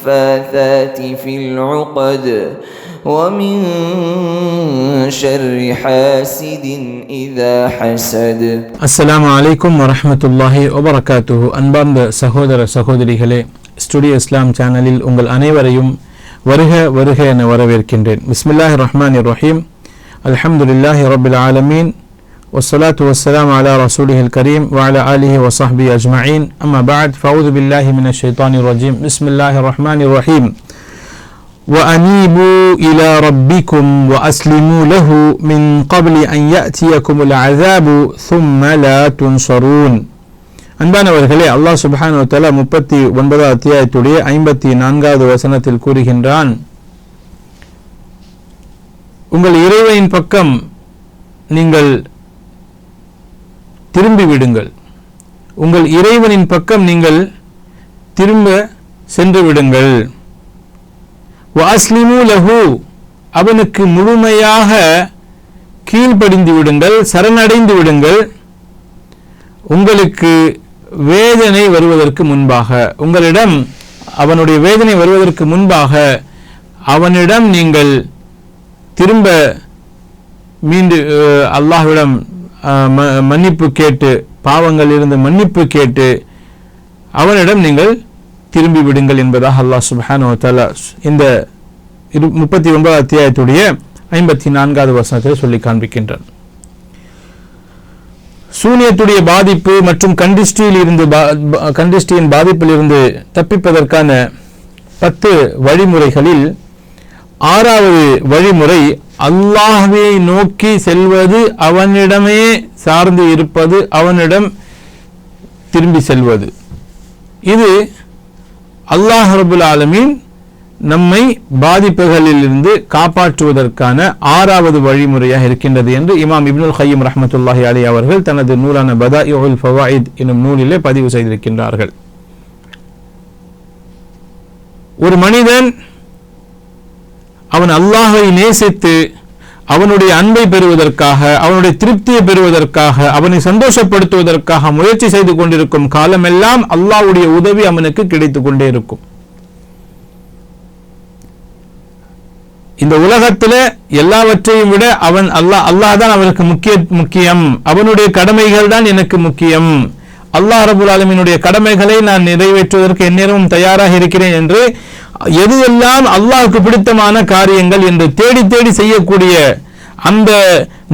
النفاثات في العقد ومن شر حاسد إذا حسد அஸ்ஸலாமு அலைக்கும் வரஹ்மத்துல்லாஹி வபரகாத்துஹு அன்பார்ந்த சகோதர சகோதரிகளே ஸ்டுடியோ இஸ்லாம் சேனலில் உங்கள் அனைவரையும் வருக வருக என வரவேற்கின்றேன் பிஸ்மில்லாஹி ரஹ்மான் ரஹீம் அல்ஹம்துலில்லாஹி ரபில் ஆலமீன் والصلاة والسلام على رسوله الكريم وعلى آله وصحبه أجمعين أما بعد فأعوذ بالله من الشيطان الرجيم بسم الله الرحمن الرحيم وأنيبوا إلى ربكم وأسلموا له من قبل أن يأتيكم العذاب ثم لا تنصرون அன்பானவர்களே அல்லாஹ் சுப்ஹானு தஆலா முப்பத்தி ஒன்பதாவது அத்தியாயத்துடைய ஐம்பத்தி நான்காவது வசனத்தில் கூறுகின்றான் உங்கள் இறைவனின் பக்கம் நீங்கள் திரும்பி விடுங்கள் உங்கள் இறைவனின் பக்கம் நீங்கள் திரும்ப சென்று விடுங்கள் வாஸ்லிமு லஹு அவனுக்கு முழுமையாக கீழ்ப்படிந்து விடுங்கள் சரணடைந்து விடுங்கள். உங்களுக்கு வேதனை வருவதற்கு முன்பாக உங்களிடம் அவனுடைய வேதனை வருவதற்கு முன்பாக அவனிடம் நீங்கள் திரும்ப மீண்டு அல்லாஹ்விடம் ம- மன்னிப்பு கேட்டு பாவங்களிலிருந்து மன்னிப்பு கேட்டு அவனிடம் நீங்கள் திரும்பி விடுங்கள் என்பதாக அல்லாஹ் சுபஹானோ தலா இந்த இரு முப்பத்தி ஒன்பதாவது அத்தியாயத்துடைய ஐம்பத்தி நான்காவது வசனத்தில் சொல்லி காண்பிக்கின்றார் சூனியத்துடைய பாதிப்பு மற்றும் கண்டிஸ்டியில் இருந்து பா- கண்டிஸ்டியின் பாதிப்பில் இருந்து தப்பிப்பதற்கான பத்து வழிமுறைகளில் ஆறாவது வழிமுறை அல்லாஹ்வை நோக்கி செல்வது அவனிடமே சார்ந்து இருப்பது அவனிடம் திரும்பி செல்வது. இது அல்லாஹ் ரபுல் ஆலமீன் நம்மை பாதிப்புகளில் இருந்து காப்பாற்றுவதற்கான ஆறாவது வழிமுறையாக இருக்கின்றது என்று இமாம் இப்னுல் ஹையம் ரஹமத்துல்லாஹி அலி அவர்கள் தனது நூலான பதா யோல் ஃபவாயித் எனும் நூலிலே பதிவு செய்திருக்கின்றார்கள். ஒரு மனிதன் அவன் அல்லாஹை நேசித்து அவனுடைய அன்பை பெறுவதற்காக அவனுடைய திருப்தியை பெறுவதற்காக அவனை சந்தோஷப்படுத்துவதற்காக முயற்சி செய்து கொண்டிருக்கும் காலமெல்லாம் அல்லாஹ்வுடைய உதவி அவனுக்கு கிடைத்துக் கொண்டே இருக்கும். இந்த உலகத்துல எல்லாவற்றையும் விட அவன் அல்லாஹ் அல்லாஹ் தான் அவனுக்கு முக்கிய முக்கியம். அவனுடைய கடமைகள் தான் எனக்கு முக்கியம். அல்லாஹ் ரபுல் ஆலமினுடைய கடமைகளை நான் நிறைவேற்றுவதற்கு எந்நேரமும் தயாராக இருக்கிறேன் என்று எது எல்லாம் அல்லாஹுக்கு பிடித்தமான காரியங்கள் என்று தேடி தேடி செய்யக்கூடிய அந்த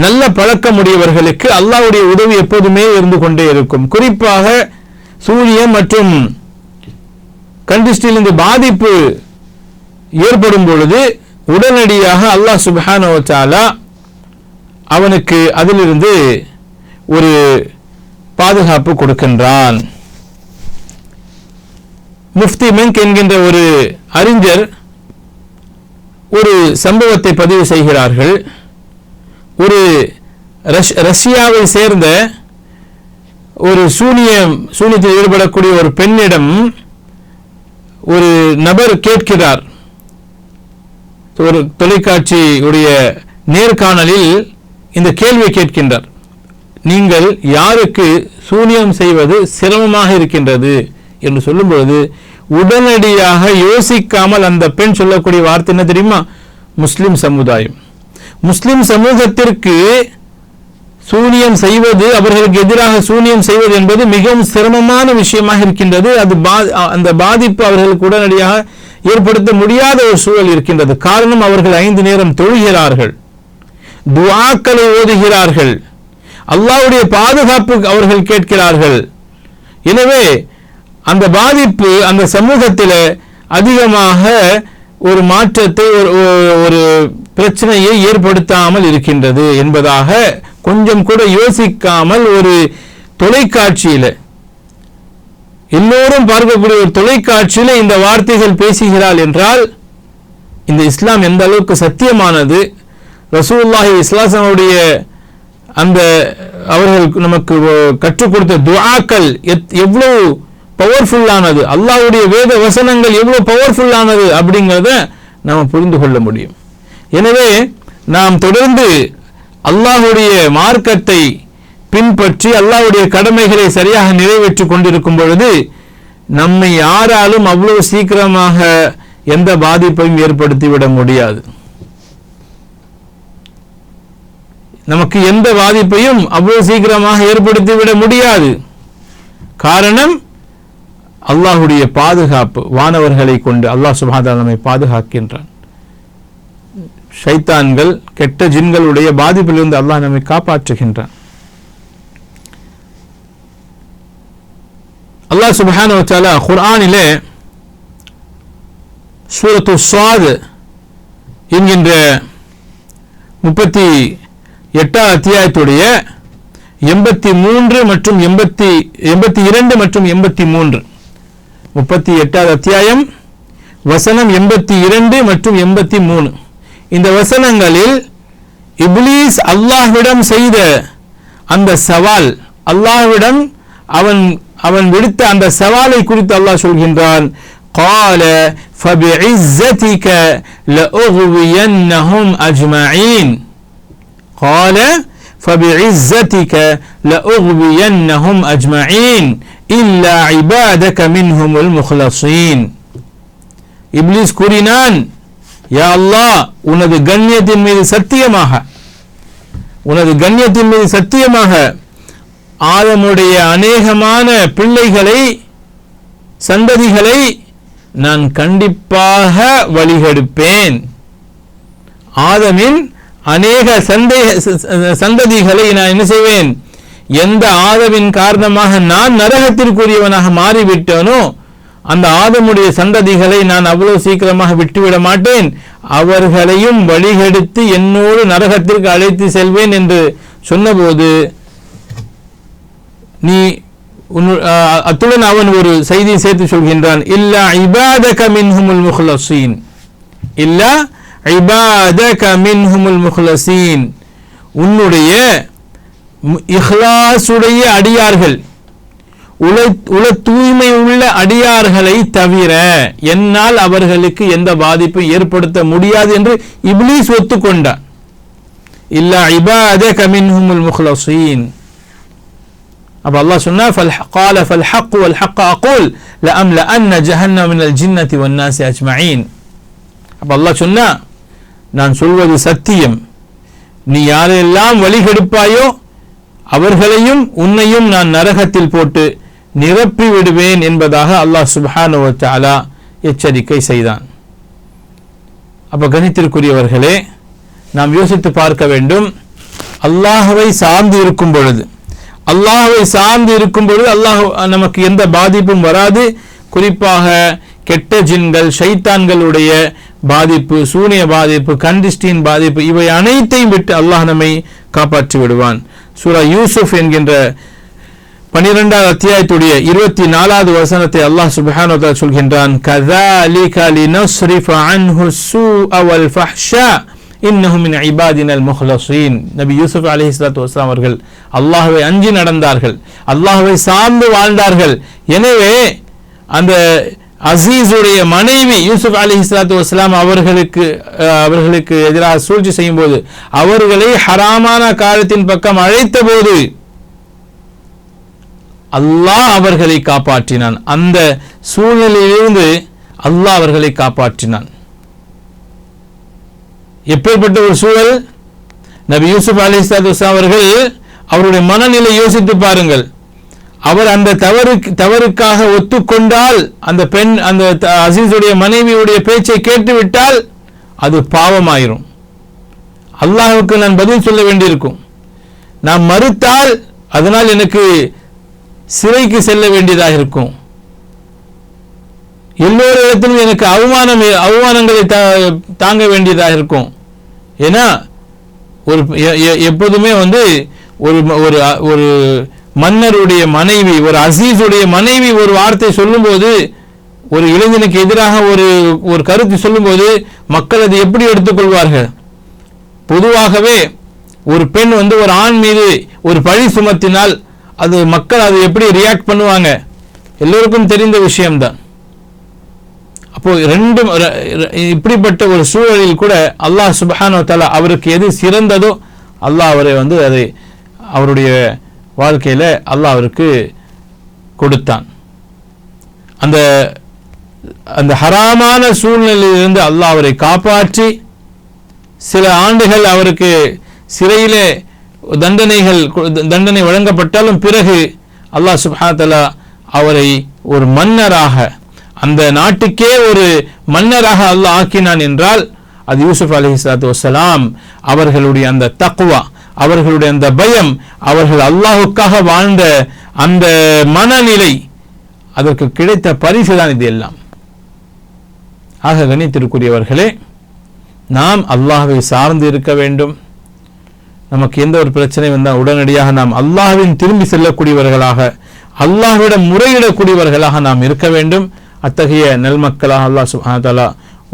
நல்ல பழக்கமுடையவர்களுக்கு அல்லாஹ்வுடைய உதவி எப்போதுமே இருந்து கொண்டே இருக்கும். குறிப்பாக சூரியன் மற்றும் கண்டிஸ்டிலிருந்து பாதிப்பு ஏற்படும் பொழுது உடனடியாக அல்லாஹ் சுபஹானோச்சாலா அவனுக்கு அதிலிருந்து ஒரு பாதுகாப்பு கொடுக்கின்றான். முஃப்தி மெங்க் என்கின்ற ஒரு அறிஞர் ஒரு சம்பவத்தை பதிவு செய்கிறார்கள். ஒரு ரஷ்யாவை சேர்ந்த ஒரு சூனியம் சூனியத்தில் ஈடுபடக்கூடிய ஒரு பெண்ணிடம் ஒரு நபர் கேட்கிறார். ஒரு தொலைக்காட்சி உடைய நேர்காணலில் இந்த கேள்வியை கேட்கின்றார். நீங்கள் யாருக்கு சூனியம் செய்வது சிரமமாக இருக்கின்றது? என்று சொல்லும்பொழுது உடனடியாக யோசிக்காமல் அந்த பெண் சொல்லக்கூடிய வார்த்தை என்ன தெரியுமா? முஸ்லிம் சமுதாயம். முஸ்லிம் சமூகத்திற்கு சூனியம் செய்வது அவர்களுக்கு எதிராக சூனியம் செய்வது என்பது மிகவும் சிரமமான விஷயமாக இருக்கின்றது. அது பா- அந்த பாதிப்பு அவர்களுக்கு உடனடியாக ஏற்படுத்த முடியாத ஒரு சூழல் இருக்கின்றது. காரணம் அவர்கள் ஐந்து நேரம் தொழுகிறார்கள். துவாக்களை ஓதுகிறார்கள். அல்லாவுடைய பாதுகாப்பு அவர்கள் கேட்கிறார்கள். எனவே அந்த பாதிப்பு அந்த சமூகத்தில் அதிகமாக ஒரு மாற்றத்தை ஒரு ஒரு- ஒரு பிரச்சனையை ஏற்படுத்தாமல் இருக்கின்றது என்பதாக கொஞ்சம் கூட யோசிக்காமல் ஒரு தொலைக்காட்சியில் எல்லோரும் பார்க்கக்கூடிய ஒரு தொலைக்காட்சியில் இந்த வார்த்தைகள் பேசுகிறாள் என்றால் இந்த இஸ்லாம் எந்த அளவுக்கு சத்தியமானது? ரசூல்லாஹி இஸ்லாசனுடைய அந்த அவர்கள் நமக்கு கற்றுக் கொடுத்த துவாக்கள் எத்- எவ்வளவு பவர்ஃபுல்லானது அல்லாவுடைய வேத வசனங்கள் எவ்வளவு பவர்ஃபுல்லானது அப்படிங்கிறத நாம் புரிந்து கொள்ள முடியும். எனவே நாம் தொடர்ந்து அல்லாஹ்வுடைய மார்க்கத்தை பின்பற்றி அல்லாஹுடைய கடமைகளை சரியாக நிறைவேற்றி கொண்டிருக்கும் பொழுது நம்மை யாராலும் அவ்வளவு சீக்கிரமாக எந்த பாதிப்பையும் ஏற்படுத்திவிட முடியாது. நமக்கு எந்த பாதிப்பையும் அவ்வளவு சீக்கிரமாக ஏற்படுத்திவிட முடியாது. காரணம் அல்லாஹுடைய பாதுகாப்பு வானவர்களை கொண்டு அல்லாஹ் சுபாதாரமை பாதுகாக்கின்றான். ஷைத்தான்கள் கெட்ட ஜின்களுடைய பாதிப்பிலிருந்து அல்லாஹ் நம்மை காப்பாற்றுகின்றான். அல்லாஹ் சுபஹான வச்சால குர்ஆனிலே சூரத்து சுவாது என்கின்ற முப்பத்தி எட்டாம் அத்தியாயத்துடைய எண்பத்தி மூன்று மற்றும் எண்பத்தி எண்பத்தி இரண்டு மற்றும் எண்பத்தி மூன்று முப்பத்தி எட்டாவது அத்தியாயம் வசனம் எண்பத்தி இரண்டு மற்றும் எண்பத்தி மூணு இந்த வசனங்களில் இப்லீஸ் அல்லாஹ்விடம் செய்த அந்த சவால் அல்லாஹ்விடம் அவன் அவன் விடுத்த அந்த சவாலை குறித்து அல்லாஹ் சொல்கின்றான் قال فبعزتك لأغوينهم أجمعين قال فبعزتك لأغوينهم أجمعين இல்லா இபாதக மின்ஹுமுல் முஹ்லசீன் இப்லிஸ் கூறினான் யா அல்லாஹ் உனது கண்ணியத்தின் மீது சத்தியமாக உனது கண்ணியத்தின் மீது சத்தியமாக ஆதமுடைய அநேகமான பிள்ளைகளை சந்ததிகளை நான் கண்டிப்பாக வழிகெடுப்பேன். ஆதமின் அநேக சந்தேக சந்ததிகளை நான் என்ன செய்வேன்? எந்த ஆதவின் காரணமாக நான் நரகத்திற்குரியவனாக மாறிவிட்டேனோ அந்த ஆதமுடைய சந்ததிகளை நான் அவ்வளவு சீக்கிரமாக விட்டுவிட மாட்டேன். அவர்களையும் வழிகெடுத்து என்னோடு நரகத்திற்கு அழைத்து செல்வேன் என்று சொன்னபோது நீ அஹ், அத்துடன் அவன் ஒரு செய்தியை சேர்த்து சொல்கின்றான். இல்லா இபாதக மின்ஹுமுல் முஹ்லசீன் இல்லா இபாதக மின்ஹுமுல் முஹ்லசீன் உன்னுடைய இஹ்லாசுடைய அடியார்கள். உல உல தூய்மை உள்ள அடியார்களை தவிர என்னால் அவர்களுக்கு எந்த பாதிப்பும் ஏற்படுத்த முடியாது என்று இப்லீஸ் ஒத்துக்கொண்டார். இல்லா இபாத கமின்ஹுமுல் முஹ்லசீன். அப்ப அல்லாஹ் சொன்னா ஃபல் ஹக்கால ஃபல் ஹக் வல் ஹக் அகூல் ல அம் ல அன்ன ஜஹன்ன மினல் ஜின்னத்தி வன்னாசி அஜ்மயின் அப்ப அல்லாஹ் சொன்னா நான் சொல்வது சத்தியம் நீ யாரெல்லாம் வழிகெடுப்பாயோ அவர்களையும் உன்னையும் நான் நரகத்தில் போட்டு நிரப்பி விடுவேன் என்பதாக அல்லாஹ் சுப்ஹானஹு எச்சரிக்கை செய்தான். அப்ப கணித்திற்குரியவர்களே நாம் யோசித்து பார்க்க வேண்டும் அல்லாஹவை சார்ந்து இருக்கும் பொழுது அல்லாஹவை சார்ந்து இருக்கும் பொழுது அல்லாஹ் நமக்கு எந்த பாதிப்பும் வராது. குறிப்பாக கெட்ட ஜின்கள் ஷைத்தான்களுடைய பாதிப்பு சூனிய பாதிப்பு கண்டிஸ்டின் பாதிப்பு இவை அனைத்தையும் விட்டு அல்லாஹ் நம்மை காப்பாற்றி விடுவான் சூரா யூசுப் என்கின்ற பனிரெண்டாவது அத்தியாயத்துடைய இருபத்தி நாலாவது வசனத்தை அல்லாஹ் சுபஹானோ சொல்கின்றான் இன்னஹுமின் ஐபாதின் அல் முஹ்லசீன் நபி யூசுப் அலி இஸ்லாத்து வஸ்லாம் அவர்கள் அல்லாஹுவை அஞ்சி நடந்தார்கள் அல்லாஹுவை சார்ந்து வாழ்ந்தார்கள். எனவே அந்த அசீஸுடைய மனைவி யூசுப் அலி இஸ்லாத்து வஸ்லாம் அவர்களுக்கு அவர்களுக்கு எதிராக சூழ்ச்சி செய்யும் போது அவர்களை ஹராமான காலத்தின் பக்கம் அழைத்த போது அல்லாஹ் அவர்களை காப்பாற்றினான். அந்த சூழ்நிலையிலிருந்து அல்லாஹ் அவர்களை காப்பாற்றினான். எப்பேற்பட்ட ஒரு சூழல்? நபி யூசுப் அலிஸ்லாத்து அவர்கள் அவருடைய மனநிலை யோசித்து பாருங்கள். அவர் அந்த தவறுக்கு தவறுக்காக ஒத்துக்கொண்டால் அந்த பெண் அந்த த- அசீஸுடைய மனைவியுடைய பேச்சை கேட்டுவிட்டால் அது பாவமாயிரும். அல்லாஹுக்கு நான் பதில் சொல்ல வேண்டியிருக்கும். நான் மறுத்தால் அதனால் எனக்கு சிறைக்கு செல்ல வேண்டியதாக இருக்கும். எல்லோரு இடத்திலும் எனக்கு அவமானம் அவமானங்களை தா- தாங்க வேண்டியதாக இருக்கும். ஏன்னா ஒரு எப்போதுமே வந்து ஒரு ஒரு ஒரு மன்னருடைய மனைவி ஒரு அசீஸுடைய மனைவி ஒரு வார்த்தை சொல்லும்போது ஒரு இளைஞனுக்கு எதிராக ஒரு ஒரு கருத்து சொல்லும்போது மக்கள் அதை எப்படி எடுத்துக்கொள்வார்கள்? பொதுவாகவே ஒரு பெண் வந்து ஒரு ஆண் மீது ஒரு பழி சுமத்தினால் அது மக்கள் அதை எப்படி ரியாக்ட் பண்ணுவாங்க? எல்லோருக்கும் தெரிந்த விஷயம்தான். அப்போ ரெண்டும் ர- இப்படிப்பட்ட ஒரு சூழலில் கூட அல்லாஹ் சுபஹானோ தலா அவருக்கு எது சிறந்ததோ அல்லாஹ் அவரை வந்து அதை அவருடைய வாழ்க்கையில் அல்லாஹ் அவருக்கு கொடுத்தான். அந்த அந்த ஹராமான சூழ்நிலையிலிருந்து அல்லாஹ் அவரை காப்பாற்றி சில ஆண்டுகள் அவருக்கு சிறையிலே தண்டனைகள் தண்டனை வழங்கப்பட்டாலும் பிறகு அல்லாஹ் சுப்ஹானஹு அவரை ஒரு மன்னராக அந்த நாட்டுக்கே ஒரு மன்னராக அல்லாஹ் ஆக்கினான் என்றால் அது யூசுப் அலைஹிஸ்ஸலாத்து வசலாம் அவர்களுடைய அந்த தக்குவா அவர்களுடைய அந்த பயம் அவர்கள் அல்லாஹுக்காக வாழ்ந்த அந்த மனநிலை அதற்கு கிடைத்த பரிசு தான் இது எல்லாம். ஆக கணித்திருக்குரியவர்களே நாம் அல்லாஹை சார்ந்து இருக்க வேண்டும். நமக்கு எந்த ஒரு பிரச்சனை வந்தால் உடனடியாக நாம் அல்லாஹ்வின் திரும்பி செல்லக்கூடியவர்களாக அல்லாஹ்விடம் முறையிடக்கூடியவர்களாக நாம் இருக்க வேண்டும். அத்தகைய நெல்மக்களாக அல்லாஹ் சுஹாதலா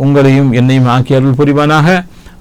உங்களையும் என்னையும் ஆக்கி அருள் புரிவானாக